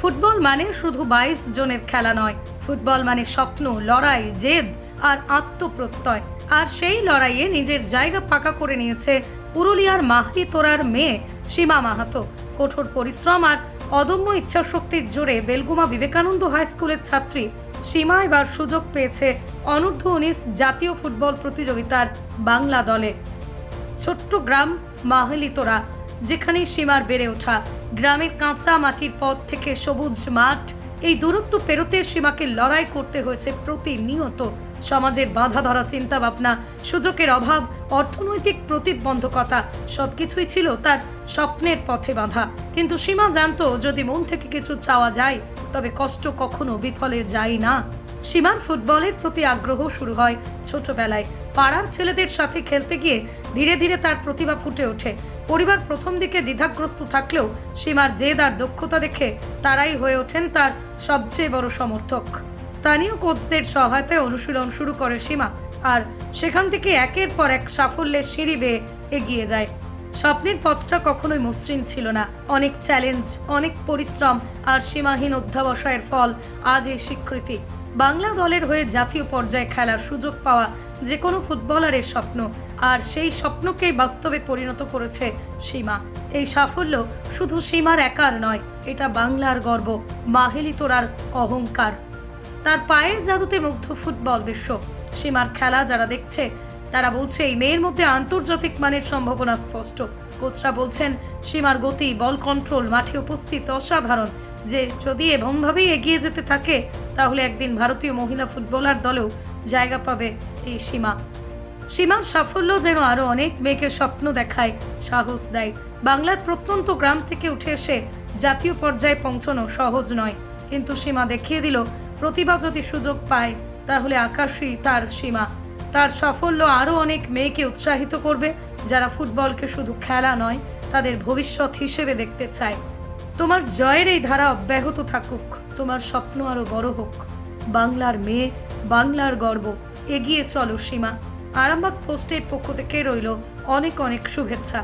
Football মানে শুধু বাইশ জনের খেলা নয়। ফুটবল মানে স্বপ্ন, লড়াই, জেদ আর আত্মপ্রত্যয়। আর সেই লড়াইয়ে নিজের জায়গা পাকা করে নিয়েছে পুরুলিয়ার মাহলি তোরার মেয়ে সীমা মাহাতো। কঠোর পরিশ্রম আর অদম্য ইচ্ছাশক্তির জোরে বেলগুমা বিবেকানন্দ হাই স্কুলের ছাত্রী সীমা এবার সুযোগ পেয়েছে অনূর্ধ্ব উনিশ জাতীয় ফুটবল প্রতিযোগিতার বাংলা দলে। ছোট্ট গ্রাম মাহলিতোরা যেখানে সীমার বেড়ে ওঠা। গ্রামের কাঁচা মাটির পথ থেকে সবুজ মাঠ। এই দূরত্ব পেরোতে সীমাকে লড়াই করতে হয়েছে প্রতিনিয়ত। সমাজের বাধা ধরা চিন্তা ভাবনা সুযোগের অভাব, অর্থনৈতিক প্রতিবন্ধকতা, সবকিছুই ছিল তার স্বপ্নের পথে বাধা। কিন্তু সীমা জানতো, যদি মন থেকে কিছু চাওয়া যায়, তবে কষ্ট কখনো বিফলে যায় না। সীমার ফুটবলের প্রতি আগ্রহ শুরু হয় ছোটবেলায়। পাড়ার ছেলেদের সাথে খেলতে গিয়ে ধীরে ধীরে তার প্রতিভা ফুটে ওঠে। পরিবার প্রথম দিকে দ্বিধাগ্রস্ত থাকলেও সীমার জেদ আর দক্ষতা দেখে তারাই হয়ে ওঠেন তার সবচেয়ে বড় সমর্থক। স্থানীয় কোচদের সহায়তায় অনুশীলন শুরু করে সীমা, আর সেখান থেকে একের পর এক সাফল্যের সিঁড়ি বেয়ে এগিয়ে যায়। স্বপ্নের পথটা কখনোই মসৃণ ছিল না। অনেক চ্যালেঞ্জ অনেক পরিশ্রম আর সীমাহীন অধ্যাবসায়ের ফল আজ এই স্বীকৃতি। বাংলা দলের হয়ে জাতীয় পর্যায়ে খেলার সুযোগ পাওয়া যে কোনো ফুটবলারের স্বপ্ন, আর সেই স্বপ্নকেই বাস্তবে পরিণত করেছে সীমা। এই সাফল্য শুধু সীমার একার নয়, এটা বাংলার গর্ব, মাহেলি তোরার অহংকার। তার পায়ের জাদুতে মুগ্ধ ফুটবল বিশ্ব। সীমার খেলা যারা দেখছে তারা বলছে, এই মেয়ের মধ্যে আন্তর্জাতিক মানের সম্ভাবনা স্পষ্ট। কোচরা বলছেন, সীমার গতি, বল কন্ট্রোল, মাঠে উপস্থিত অসাধারণ। যে যদি এমনভাবেই এগিয়ে যেতে থাকে, তাহলে একদিন ভারতীয় মহিলা ফুটবলার দলেও জায়গা পাবে এই সীমা। সীমার সাফল্য যেন আরও অনেক মেয়েকে স্বপ্ন দেখায়, সাহস দেয়। বাংলার প্রত্যন্ত গ্রাম থেকে উঠে এসে জাতীয় পর্যায়ে পৌঁছানো সহজ নয়। কিন্তু সীমা দেখিয়ে দিল, প্রতিভা যদি সুযোগ পায়, তাহলে আকাশই তার সীমা। তার সাফল্য আরও অনেক মেয়েকে উৎসাহিত করবে, যারা ফুটবলকে শুধু খেলা নয়, তাদের ভবিষ্যৎ হিসেবে দেখতে চায়। তোমার জয়ের এই ধারা অব্যাহত থাকুক, তোমার স্বপ্ন আরও বড় হোক। বাংলার মেয়ে, বাংলার গর্ব, এগিয়ে চলো সীমা। আরামবাগ পোস্টের পক্ষ থেকে রইল অনেক অনেক শুভেচ্ছা।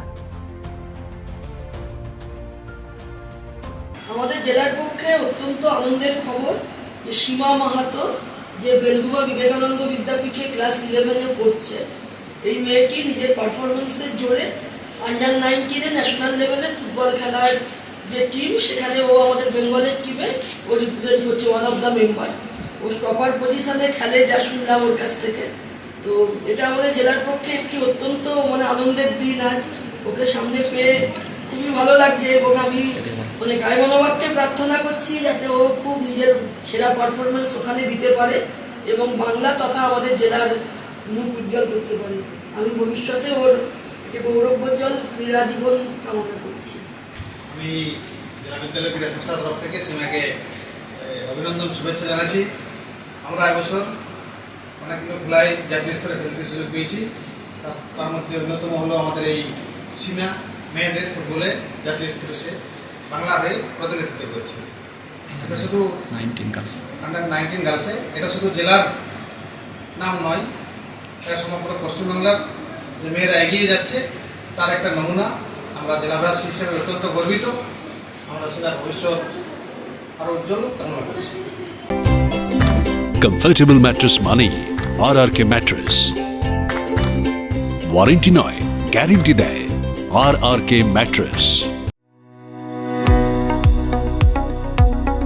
আমাদের জেলার পক্ষে অত্যন্ত আনন্দের খবর যে সীমা মাহাতো যে বেলগুবা বিবেকানন্দ বিদ্যাপীঠে ক্লাস ইলেভেনে পড়ছে। এই মেয়েটি নিজের পারফরমেন্সের জোরে আন্ডার নাইনটিনে ন্যাশনাল লেভেলে ফুটবল খেলার যে টিম সেখানে ও আমাদের বেঙ্গলের টিমে ও রিপ্রেজেন্ট হচ্ছে ওয়ান অফ দ্য মেম্বার ও টপার পজিশনে খেলে, যা শুনলাম ওর কাছ থেকে। তো এটা আমাদের জেলার পক্ষে একটি অত্যন্ত মানে আনন্দের দিন আজ। ওকে সামনে পেয়ে খুবই ভালো লাগছে এবং আমি মানে গায়ে মনোভাবকে প্রার্থনা করছি যাতে ও খুব নিজের সেরা পারফরমেন্স ওখানে দিতে পারে এবং বাংলা তথা আমাদের জেলার মুখ উজ্জ্বল করতে পারে। আমি ভবিষ্যতে ওর একটি গৌরবোজ্জ্বল ক্রীড়া জীবন কামনা করছি। আমি জেলা বিদ্যালয় ক্রীড়া সংস্থার তরফ থেকে সীমাকে অভিনন্দন, শুভেচ্ছা জানাচ্ছি। আমরা এবছর অনেকগুলো খেলায় জাতীয় স্তরে খেলতে সুযোগ পেয়েছি। তার মধ্যে অন্যতম হলো আমাদের এই সীমা মেয়েদের ফুটবলে জাতীয় স্তরে সে বাংলার হয়ে প্রতিনিধিত্ব করেছে। এটা শুধু 19 girls. আন্ডার নাইনটিন গার্লসে এটা শুধু জেলার নাম নয় এটা সমগ্র পশ্চিমবাংলার যে মেয়েরা এগিয়ে যাচ্ছে তার একটা নমুনা। আমরা জেলাবাসী হিসেবে অত্যন্ত গর্বিত। আমরা সেটার ভবিষ্যৎ আরও উজ্জ্বল কামনা করছি। কমফোর্টেবল ম্যাট্রেস মানেই R R K mattress warranty নয় গ্যারেন্টি দেয় আর আর কে ম্যাট্রেস